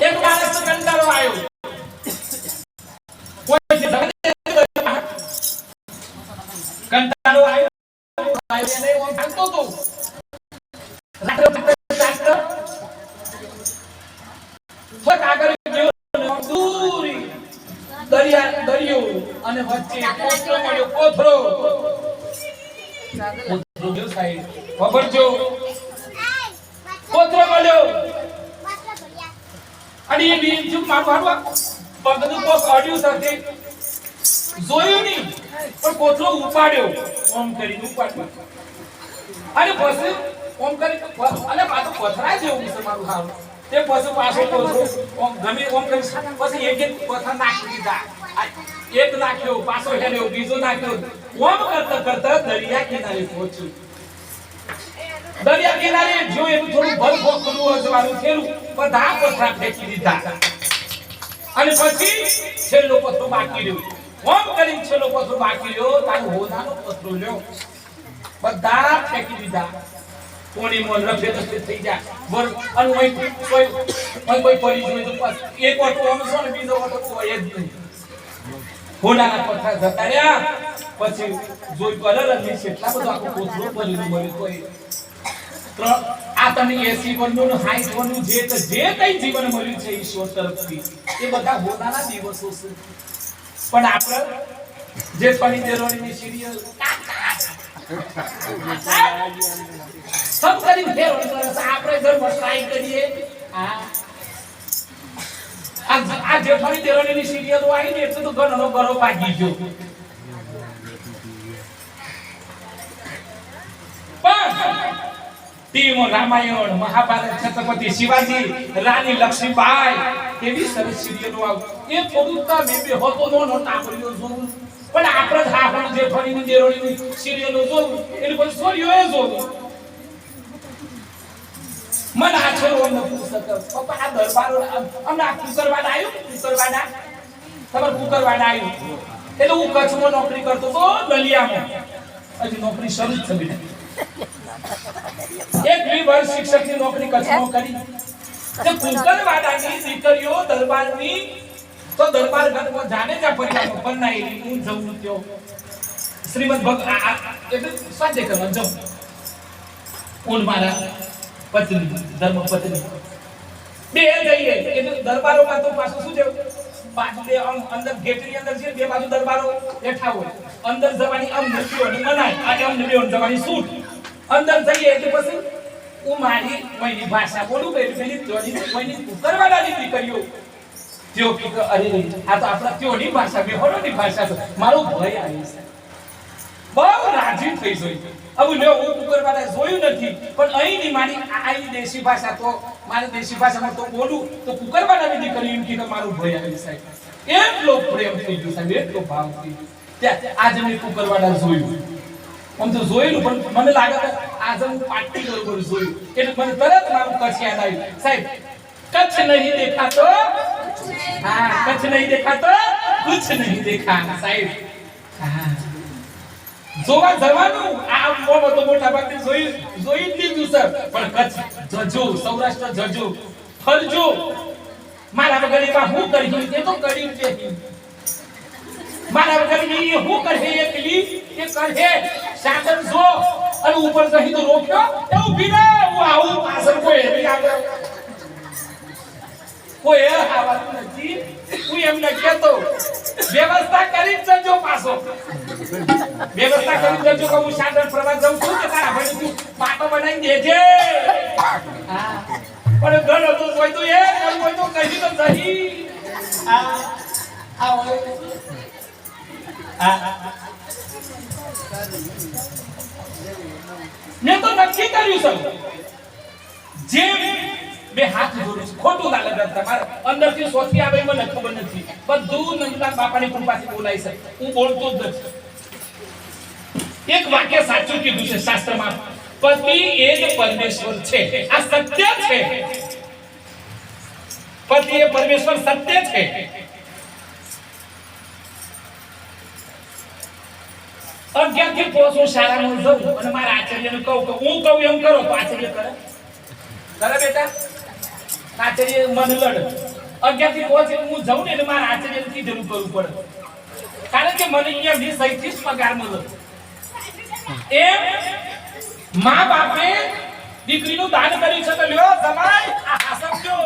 એક માણસ કંટાળો આવ્યો. કંટાળો આવ્યો. આવ્યો એને ઓમ થાકતો હતો રાત્રે જાગતો. ફટ આગળ ગયો દૂરી દરિયા દરિયો અને વચ્ચે કોથરો મળ્યો કોથરો સાહેબ ખબર કોથળો મળ્યો. અને એ બી ચૂપ મારવા પગનું કોક અડ્યું સાથે. જોયું નહીં, પણ કોથળો ઉપાડ્યો. ઓમ કરીને ઉપાડ્યો. અને પછી ઓમ કરી અને પાછું પથરા જેવું છે મારું હારું. તે પછી પાછો કોથળો ઓમ ગમે, ઓમ કરી. પછી એક એક પથરા નાખી દીધા. એક નાખ્યો, પાછો હેલ્યો, બીજો નાખ્યો. ઓમ કરતા કરતા દરિયા કિનારે પહોંચ્યું. દરિયા કિનારે જો એનું થોડું ભલ ખોખલું અજવાનું થયેલું, બધા પથરા ફેંકી દીધા. અને પછી છેલ્લો પથરો બાકી રહ્યો. કોમ કરીને છેલ્લો પથરો બાકી રહ્યો, તારું હોદાનો પથરો લ્યો. બધા ફેંકી દીધા. કોણી મોન રફે રફે થઈ જાય. બોલ અને કોઈ કોઈ કોઈ કોઈ પડી જોઈ તો પાસ એક આમ છો ને બીજો ઓટો કોઈ જ નહીં. હોડાના પથરા જતા રહ્યા. પછી જોઈ કલર નહીં એટલા બધો આખો કોથળો ભરેલું મળ્યું કોઈ આ તમે એસી વનનું હાઈટ વનનું જે જે કઈ જીવન મળ્યું છે ઈશ્વર તરફથી, એ બધા પોતાના દિવસો છે. પણ આપણે જે દેરોની સિરિયલ સબ આપણે ઘર ટ્રાય કરીએ. આ જેઠાણી દેરોની સિરિયલ આવી ને એટલે તો ઘરનો ઘરો ભાગી ગયો પણ ટીવીમાં રામાયણ, મહાભારત, છત્રપતિ શિવાજી, રાણી લક્ષ્મીબાઈ એવી સરસ સિરિયલો આવ એ થોડુંક મેં બે હોતો નો ટાપરીઓ જોવું. પણ આપણે જ આપણું જે ફરીની દેરોળીની સિરિયલો જોવું, એની પછી સોરીઓ એ જોવું. મને આ છોરો અમને પૂછતો પપ્પા, આ દરબારો અમને આ કુકરવાડા આવ્યું કુકરવાડા? તમારે કુકરવાડા આવ્યું એટલે હું કચ્છમાં નોકરી કરતો તો નલિયામાં. હજી નોકરી શરૂ છે બેટા એક બે વર્ષ શિક્ષકની નોકરી કચ્છમાં કરી. તે કુંકરવાડાની દીકરીઓ દરબારની તો દરબાર ઘરમાં જાને ત્યાં પરિવારમાં બનાવી હું જવું ત્યો. શ્રીમદ ભગ એટલે સ્વાધ્યાય કરવા જવું કોણ મારા પત્ની ધર્મ પત્ની બે જઈએ. એટલે દરબારોમાં તો પાછું શું છે? બાજુ બે આમ અંદર ગેટની અંદર છે બે બાજુ દરબારો બેઠા હોય. અંદર જવાની આમ નથી હોય મનાય. આ આમ બે જવાની છૂટ અંદર જઈએ એટલે પછી હું મારી મયની ભાષા બોલું કે પેલી ત્યોની મયની કુકરવાડાની દીકરીઓ ત્યો કે અરે, આ તો આપણા ત્યોની ભાષા, બેહોરોની ભાષા છે. મારો ભય આવી છે બહુ રાજી થઈ જોઈ. હવે લ્યો, હું કુકરવાડા જોયું નથી, પણ અહીંની મારી આઈ દેશી ભાષા તો મારી દેશી ભાષામાં તો બોલું, તો કુકરવાડાની દીકરી એમ કીધું, મારું ભય આવી સાહેબ એટલો પ્રેમ થઈ ગયો સાહેબ, એટલો ભાવ થઈ ગયો. આજે મેં કુકરવાડા જોયું. આમ તો જોયેલું, પણ મને લાગે કે આજે હું પાટી બરોબર જોયું. એટલે મને તરત મારું કચ્છ યાદ આવ્યું. સાહેબ, કચ્છ નહીં દેખાતો. હા, કચ્છ નહીં દેખાતો. કુછ નહીં દેખા સાહેબ. જોવા જવાનું, આ મોટો તો મોટા ભાગે જોઈ જોઈ જ લીધું, સર. પણ કચ્છ જજો, સૌરાષ્ટ્ર જજો, ફરજો. મારા વગર હું કરી એ તો કરી જ મારા વગર એ હું કરે એકલી એ કરે સાગર જો અને ઉપર જઈ રોક્યો. એ ઊભી રહે. હું આવું પાછળ કોઈ હેરી આગળ કોઈ એ આવતું નથી. હું એમને કહેતો, વ્યવસ્થા કરી જ જજો પાછો. વ્યવસ્થા કરી જજો કે હું સાગર પ્રવાસ જાઉં છું કે તારા ભાઈ તું પાટો બનાવી દેજે. પણ ઘર હતું કોઈ તો એ કોઈ તો કહી તો સહી. આ આ હોય. મેં કર્યું સૌ જે બે હાથ જોડું ખોટું ના લગાડતા. મારે અંદરથી સોચી આવે મને ખબર નથી. બધું નંદલાલ બાપાની કૃપાથી બોલાય છે. હું બોલતો જ નથી. એક વાક્ય સાચું કીધું છે શાસ્ત્રમાં. પતિ એ જ પરમેશ્વર છે. આ સત્ય છે. પતિ એ પરમેશ્વર સત્ય છે. અગિયારથી સારા શાળામાં જવું અને મારા આચાર્યને કહું કે હું કહું એમ કરો તો આચાર્ય કરે. કરે બેટા? આચાર્ય મને લડ. અગિયારથી પાંચ એટલે હું જાઉં ને એટલે મારા આચાર્ય કીધેલું કરવું પડે. કારણ કે મને અહીંયા વીસ સહીથી જ પગાર મળે. એમ મા બાપે દીકરીનું દાન કર્યું છે તો લ્યો સમાય આ સમજો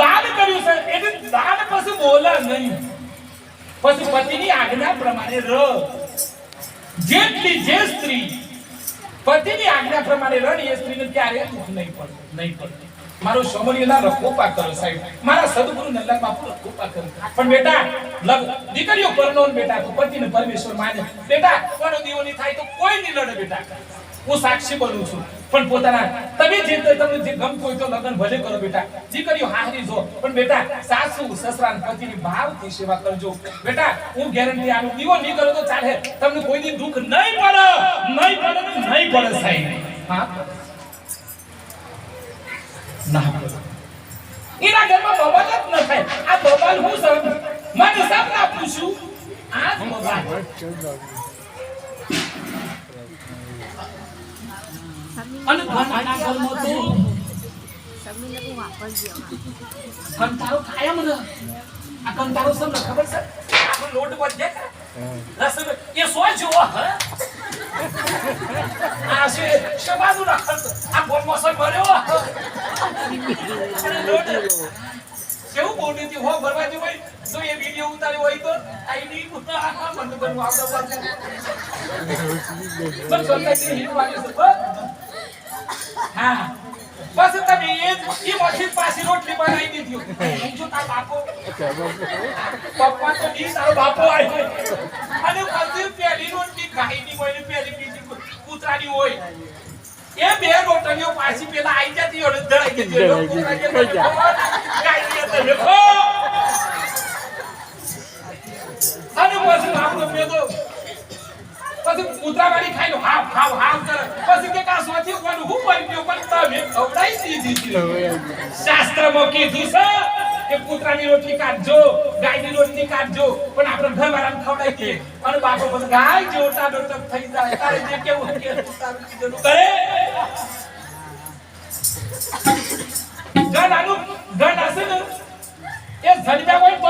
દાન કર્યું છે એટલે દાન પછી બોલે નહીં. પછી પતિની આજ્ઞા પ્રમાણે સાહેબ. મારા સદગુરુ નલ્લા બાપુ રખોપા કરો પણ બેટા, લગ, દીકરીઓ પરનો બેટા, તું પતિને પરમેશ્વર માને. બેટા કોનો દીવો થાય તો કોઈ નહીં લડે બેટા. હું સાક્ષી બનું છું. પણ પોતાના તમે જે તમને જે ગમતું હોય તો લગ્ન ભલે કરો બેટા. દીકરીઓ હારી જો. પણ બેટા, સાસુ સસરા પતિની ભાવથી સેવા કરજો. બેટા, હું ગેરંટી આનું દીવો નહીં કરો તો ચાલે. તમને કોઈ દી દુઃખ નહીં પડે. નહીં પડે નહીં પડે, સાહેબ. હા? ના એના ઘરમાં બબલ જ ન થાય. આ બબલ હું સર મને સબ ના જ અને ઘરના ઘરમાં તો સમીરને બહુ વાપરજો કંટાળો થાય એમ ને આ કંટાળો સમ ખબર છે આપણો લોટ વધે કે રસોઈ એ સો જુઓ આ છે શબાદુ ના આ બોલ મોસો ભર્યો લોટ કેવું બોલ્યું હતી હો ભરવા જેવું હોય તો એ વીડિયો ઉતાર્યો હોય તો આઈડી મને બનવું આવડે બસ સોસાયટી વાગે છે બસ હા બસ તમે એ ઈ મશીન પાસે રોટલી બનાવી દીધી છું તારો બાપો પપ્પા તો દી તારો બાપો આવ્યો અને પછી પહેલી રોટલી ગાયની હોય ને પહેલી બીજી કૂતરાની હોય એ બે રોટલીઓ પાછી પેલા આવી જતી હોય ને ધડાઈ જતી હોય કૂતરા કે તમે ખો. અને પછી આપણો પેલો પછી કૂતરાવાળી ખાઈ લો હાવ હાવ હાવ કરે. પછી કે કા સોથી કોનું હું પડી ગયો પણ તમે ખવડાવી દીધી છે. શાસ્ત્રમાં કીધું છે કે કૂતરાની રોટલી કાઢજો ગાયની રોટલી કાઢજો પણ આપણે ઘરવાળાને ખવડાવી દે અને બાપો પછી ગાય જોટા ડોટક થઈ જાય. તારે જે કેવું કે કરે. ગણ આનું ગણ હશે ને એ જડબ્યા હોય તો